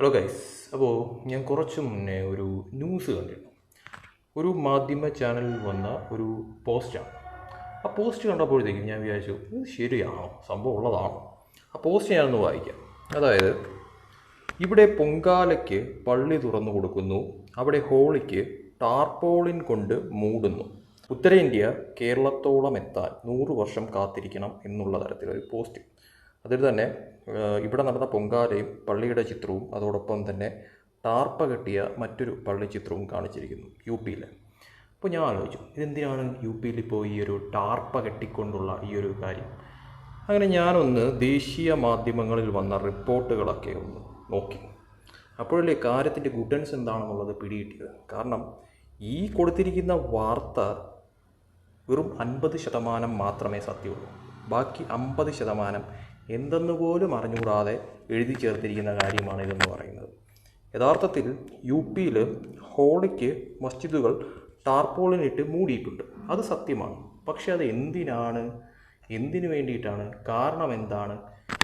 Hello guys അപ്പോൾ ഞാൻ കുറച്ച് മുന്നേ ഒരു ന്യൂസ് കണ്ടിരുന്നു. ഒരു മാധ്യമ ചാനലിൽ വന്ന ഒരു പോസ്റ്റാണ് ആ പോസ്റ്റ് കണ്ടപ്പോഴത്തേക്കും ഞാൻ വിചാരിച്ചു ഇത് ശരിയാണോ? സംഭവം ഉള്ളതാണോ? ആ പോസ്റ്റ് ഞാനൊന്ന് വായിക്കാം. അതായത് ഇവിടെ പൊങ്കാലയ്ക്ക് പള്ളി തുറന്നു കൊടുക്കുന്നു അവിടെ ഹോളിക്ക് ടാർപോളിൻ കൊണ്ട് മൂടുന്നു. ഉത്തരേന്ത്യ കേരളത്തോളം എത്താൻ നൂറ് വർഷം കാത്തിരിക്കണം എന്നുള്ള തരത്തിലൊരു പോസ്റ്റ് അതിൽ തന്നെ ഇവിടെ നടന്ന പൊങ്കാലയും പള്ളിയുടെ ചിത്രവും അതോടൊപ്പം തന്നെ ടാർപ്പ കെട്ടിയ മറ്റൊരു പള്ളി ചിത്രവും കാണിച്ചിരിക്കുന്നു യു പിയിലെ അപ്പോൾ ഞാൻ ആലോചിച്ചു ഇതെന്തിനാണ് യു പിയിൽ ഇപ്പോൾ ഈ ഒരു ടാർപ്പ കെട്ടിക്കൊണ്ടുള്ള ഈ ഒരു കാര്യം? അങ്ങനെ ഞാനൊന്ന് ദേശീയ മാധ്യമങ്ങളിൽ വന്ന റിപ്പോർട്ടുകളൊക്കെ ഒന്ന് നോക്കി. അപ്പോഴല്ലേ കാര്യത്തിന്റെ ഗുഡൻസ് എന്താണെന്നുള്ളത് പിടികിട്ടിയത്? കാരണം ഈ കൊടുത്തിരിക്കുന്ന വാർത്ത വെറും അൻപത് ശതമാനം മാത്രമേ സത്യമുള്ളൂ. ബാക്കി അമ്പത് ശതമാനം എന്തെന്ന് പോലും അറിഞ്ഞുകൂടാതെ എഴുതി ചേർത്തിരിക്കുന്ന കാര്യമാണ് ഇതെന്ന് പറയുന്നത്. യഥാർത്ഥത്തിൽ യു പിയിൽ ഹോളിക്ക് മസ്ജിദുകൾ ടാർപോളിനിട്ട് മൂടിയിട്ടുണ്ട്. അത് സത്യമാണ്. പക്ഷേ അത് എന്തിനാണ്? എന്തിനു വേണ്ടിയിട്ടാണ്? കാരണം എന്താണ്?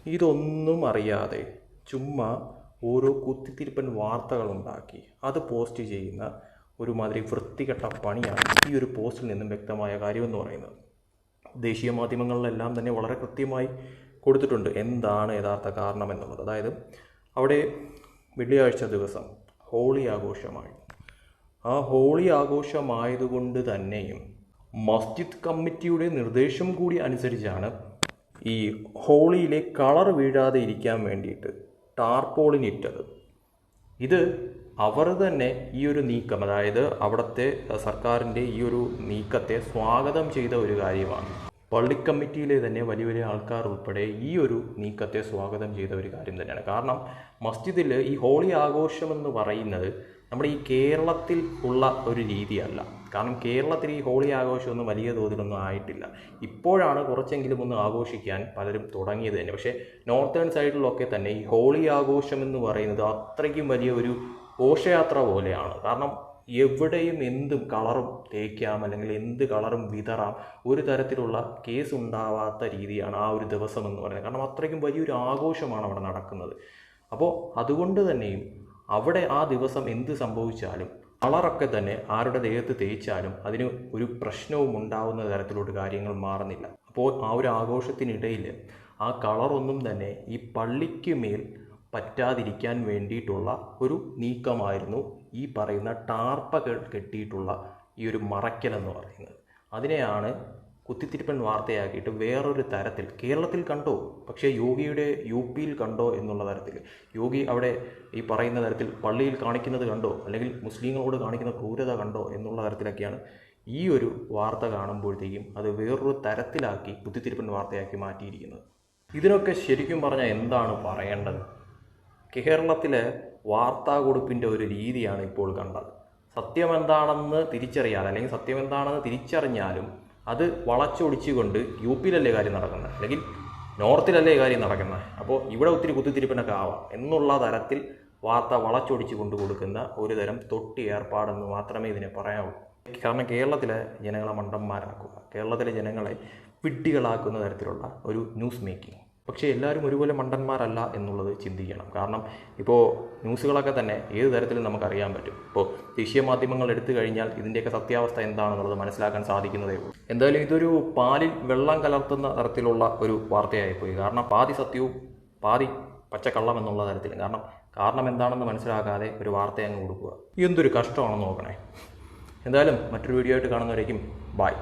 ഇതൊന്നും അറിയാതെ ചുമ്മാ ഓരോ കുത്തിത്തിരിപ്പൻ വാർത്തകൾ ഉണ്ടാക്കി അത് പോസ്റ്റ് ചെയ്യുന്ന ഒരുമാതിരി വൃത്തികെട്ട പണിയാണ് ഈ ഒരു പോസ്റ്റിൽ നിന്നും വ്യക്തമായ കാര്യമെന്ന് പറയുന്നത്. ദേശീയ മാധ്യമങ്ങളിലെല്ലാം തന്നെ വളരെ കൃത്യമായി കൊടുത്തിട്ടുണ്ട്. എന്താണ് യഥാർത്ഥ കാരണം എന്നുള്ളത്. അതായത് അവിടെ വെള്ളിയാഴ്ച ദിവസം ഹോളി ആഘോഷമായി. ആ ഹോളി ആഘോഷമായതുകൊണ്ട് തന്നെയും മസ്ജിദ് കമ്മിറ്റിയുടെ നിർദ്ദേശം കൂടി അനുസരിച്ചാണ് ഈ ഹോളിയിലെ കളർ വീഴാതെ ഇരിക്കാൻ വേണ്ടിയിട്ട് ടാർപോളിനിട്ടത് ഇത് അവർ തന്നെ ഈ ഒരു നീക്കം അതായത് അവിടുത്തെ സർക്കാരിന്റെ ഈ ഒരു നീക്കത്തെ സ്വാഗതം ചെയ്ത ഒരു കാര്യമാണ്. പള്ളി കമ്മിറ്റിയിലെ തന്നെ വലിയ വലിയ ആൾക്കാർ ഉൾപ്പെടെ ഈ ഒരു നീക്കത്തെ സ്വാഗതം ചെയ്ത ഒരു കാര്യം തന്നെയാണ്. കാരണം മസ്ജിദിൽ ഈ ഹോളി ആഘോഷം എന്ന് പറയുന്നത് നമ്മുടെ ഈ കേരളത്തിൽ ഉള്ള ഒരു രീതിയല്ല. കാരണം കേരളത്തിൽ ഈ ഹോളി ആഘോഷമൊന്നും വലിയ തോതിലൊന്നും ആയിട്ടില്ല. ഇപ്പോഴാണ് കുറച്ചെങ്കിലും ഒന്ന് ആഘോഷിക്കാൻ പലരും തുടങ്ങിയത് തന്നെ. പക്ഷേ നോർത്തേൺ സൈഡിലൊക്കെ തന്നെ ഈ ഹോളി ആഘോഷം എന്ന് പറയുന്നത് അത്രയ്ക്കും വലിയ ഒരു ഘോഷയാത്ര പോലെയാണ്. കാരണം എവിടെയും എന്തും കളറും തേക്കാം അല്ലെങ്കിൽ എന്ത് കളറും വിതറാം ഒരു തരത്തിലുള്ള കേസ് ഉണ്ടാവാത്ത രീതിയാണ് ആ ഒരു ദിവസം എന്ന് പറയുന്നത്. കാരണം അത്രയ്ക്കും വലിയൊരു ആഘോഷമാണ് അവിടെ നടക്കുന്നത്. അപ്പോൾ അതുകൊണ്ട് തന്നെയും അവിടെ ആ ദിവസം എന്ത് സംഭവിച്ചാലും കളറൊക്കെ തന്നെ ആരുടെ ദേഹത്ത് തേച്ചാലും അതിന് ഒരു പ്രശ്നവും ഉണ്ടാവുന്ന തരത്തിലോട്ട് കാര്യങ്ങൾ മാറുന്നില്ല. അപ്പോൾ ആ ഒരു ആഘോഷത്തിനിടയിൽ ആ കളറൊന്നും തന്നെ ഈ പള്ളിക്ക് മേൽ പറ്റാതിരിക്കാൻ വേണ്ടിയിട്ടുള്ള ഒരു നീക്കമായിരുന്നു ഈ പറയുന്ന ടാർപ്പ കെട്ടിയിട്ടുള്ള ഈ ഒരു മറയ്ക്കലെന്ന് പറയുന്നത്. അതിനെയാണ് കുത്തിത്തിരിപ്പൻ വാർത്തയാക്കിയിട്ട് വേറൊരു തരത്തിൽ കേരളത്തിൽ കണ്ടോ? പക്ഷേ യോഗിയുടെ യു പിയിൽ കണ്ടോ എന്നുള്ള തരത്തിൽ. യോഗി അവിടെ ഈ പറയുന്ന തരത്തിൽ പള്ളിയിൽ കാണിക്കുന്നത് കണ്ടോ? അല്ലെങ്കിൽ മുസ്ലിങ്ങളോട് കാണിക്കുന്ന ക്രൂരത കണ്ടോ? എന്നുള്ള തരത്തിലൊക്കെയാണ് ഈ ഒരു വാർത്ത കാണുമ്പോഴത്തേക്കും അത് വേറൊരു തരത്തിലാക്കി കുത്തിത്തിരിപ്പൻ വാർത്തയാക്കി മാറ്റിയിരിക്കുന്നത്. ഇതിനൊക്കെ ശരിക്കും പറഞ്ഞാൽ എന്താണ് പറയേണ്ടത്? കേരളത്തിലെ വാർത്താ കൊടുപ്പിന്റെ ഒരു രീതിയാണ് ഇപ്പോൾ കണ്ടത്. സത്യം എന്താണെന്ന് തിരിച്ചറിയാതെ അല്ലെങ്കിൽ സത്യം എന്താണെന്ന് തിരിച്ചറിഞ്ഞാലും അത് വളച്ചൊടിച്ചുകൊണ്ട് യു പിയിലല്ലേ കാര്യം നടക്കുന്നത് അല്ലെങ്കിൽ നോർത്തിലല്ലേ കാര്യം നടക്കുന്നത് അപ്പോൾ ഇവിടെ ഒത്തിരി കുത്തിത്തിരിപ്പിനൊക്കെ ആവാം. എന്നുള്ള തരത്തിൽ വാർത്ത വളച്ചൊടിച്ച് കൊണ്ടു കൊടുക്കുന്ന ഒരു തരം തൊട്ടി ഏർപ്പാടെന്ന് മാത്രമേ ഇതിനെ പറയാവുള്ളൂ കാരണം കേരളത്തിലെ ജനങ്ങളെ മണ്ടന്മാരാക്കുക കേരളത്തിലെ ജനങ്ങളെ പിട്ടികളാക്കുന്ന തരത്തിലുള്ള ഒരു ന്യൂസ് മേക്കിംഗ്. പക്ഷേ എല്ലാവരും ഒരുപോലെ മണ്ടന്മാരല്ല എന്നുള്ളത് ചിന്തിക്കണം. കാരണം ഇപ്പോൾ ന്യൂസുകളൊക്കെ തന്നെ ഏത് തരത്തിലും നമുക്കറിയാൻ പറ്റും. ഇപ്പോൾ ദേശീയ മാധ്യമങ്ങൾ എടുത്തു കഴിഞ്ഞാൽ ഇതിന്റെയൊക്കെ സത്യാവസ്ഥ എന്താണെന്നുള്ളത് മനസ്സിലാക്കാൻ സാധിക്കുന്നതേ ഉള്ളൂ. എന്തായാലും ഇതൊരു പാലിൽ വെള്ളം കലർത്തുന്ന തരത്തിലുള്ള ഒരു വാർത്തയായിപ്പോയി. കാരണം പാതി സത്യവും പാതി പച്ചക്കള്ളം എന്നുള്ള തരത്തിൽ. കാരണം കാരണം എന്താണെന്ന് മനസ്സിലാക്കാതെ ഒരു വാർത്ത അങ്ങ് കൊടുക്കുക. എന്തൊരു കഷ്ടമാണെന്ന് നോക്കണേ. എന്തായാലും മറ്റൊരു വീഡിയോ ആയിട്ട് കാണുന്നവരേക്കും ബായ്